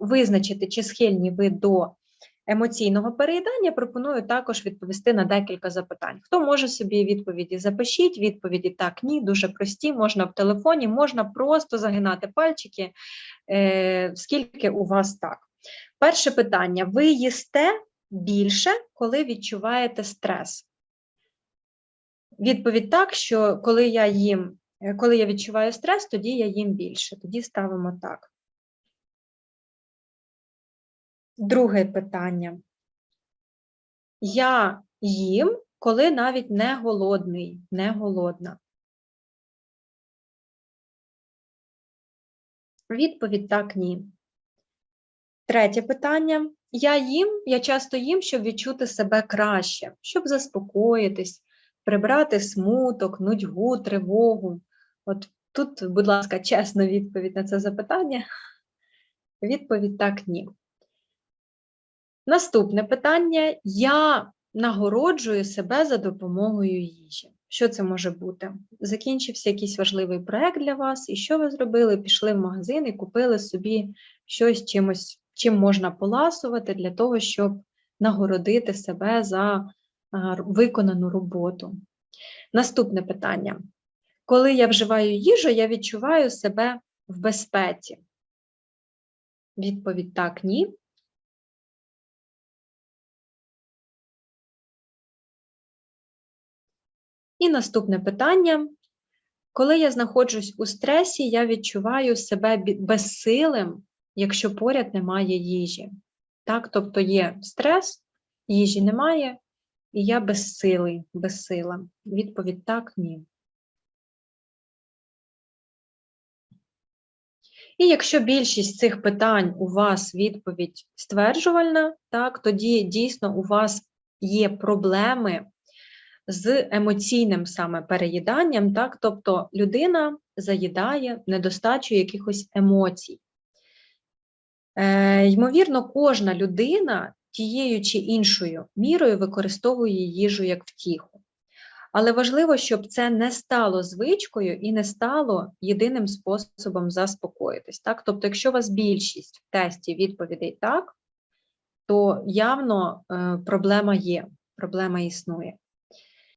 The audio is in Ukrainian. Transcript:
визначити, чи схильні ви до емоційного переїдання, пропоную також відповісти на декілька запитань. Хто може собі відповіді? Запишіть відповіді так, ні, дуже прості, можна в телефоні, можна просто загинати пальчики, е, скільки у вас так. Перше питання: ви їсте більше, коли відчуваєте стрес? Відповідь так, що коли я їм, е, коли я відчуваю стрес, тоді я їм більше. Тоді ставимо так. Друге питання. Я їм, коли навіть не голодний, не голодна. Відповідь так, ні. Третє питання. Я їм, я часто їм, щоб відчути себе краще, щоб заспокоїтись, прибрати смуток, нудьгу, тривогу. От тут, будь ласка, чесна відповідь на це запитання. Відповідь так, ні. Наступне питання: я нагороджую себе за допомогою їжі. Що це може бути? Закінчився якийсь важливий проект для вас, і що ви зробили? Пішли в магазин і купили собі щось чимось, чим можна поласувати для того, щоб нагородити себе за виконану роботу. Наступне питання. Коли я вживаю їжу, я відчуваю себе в безпеці. Відповідь так, ні. І наступне питання. Коли я знаходжусь у стресі, я відчуваю себе безсилим, якщо поряд немає їжі. Так, тобто є стрес, їжі немає, і я безсилий, безсила. Відповідь так, ні. І якщо більшість цих питань у вас відповідь стверджувальна, так, тоді дійсно у вас є проблеми з емоційним саме переїданням, так, тобто людина заїдає недостачу якихось емоцій. Е, ймовірно, кожна людина тією чи іншою мірою використовує їжу як втіху. Але важливо, щоб це не стало звичкою і не стало єдиним способом заспокоїтись. Так? Тобто, якщо у вас більшість в тесті відповідей так, то явно е, проблема є, проблема існує.